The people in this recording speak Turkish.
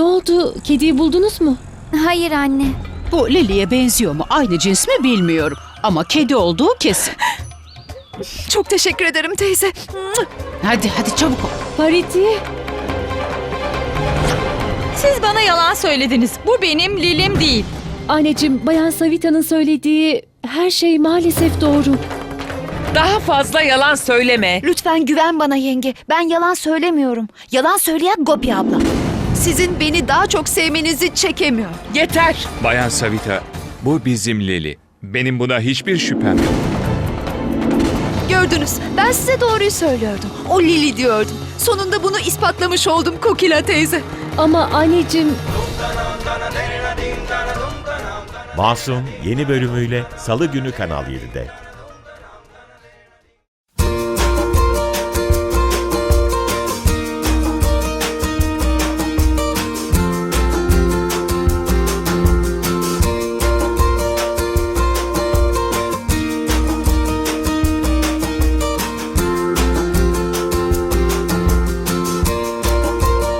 Ne oldu? Kediyi buldunuz mu? Hayır anne. Bu Lily'e benziyor mu? Aynı cins mi bilmiyorum. Ama kedi olduğu kesin. Çok teşekkür ederim teyze. Hadi hadi çabuk ol. Pariti. Siz bana yalan söylediniz. Bu benim Lilim değil. Anneciğim, Bayan Savita'nın söylediği her şey maalesef doğru. Daha fazla yalan söyleme. Lütfen güven bana yenge. Ben yalan söylemiyorum. Yalan söyleyen Gopi abla. Sizin beni daha çok sevmenizi çekemiyor. Yeter. Bayan Savita, bu bizim Leli. Benim buna hiçbir şüphem yok. Gördünüz. Ben size doğruyu söylüyordum. O Lili diyordum. Sonunda bunu ispatlamış oldum Kokila teyze. Ama anneciğim, Masum yeni bölümüyle Salı günü Kanal 7'de.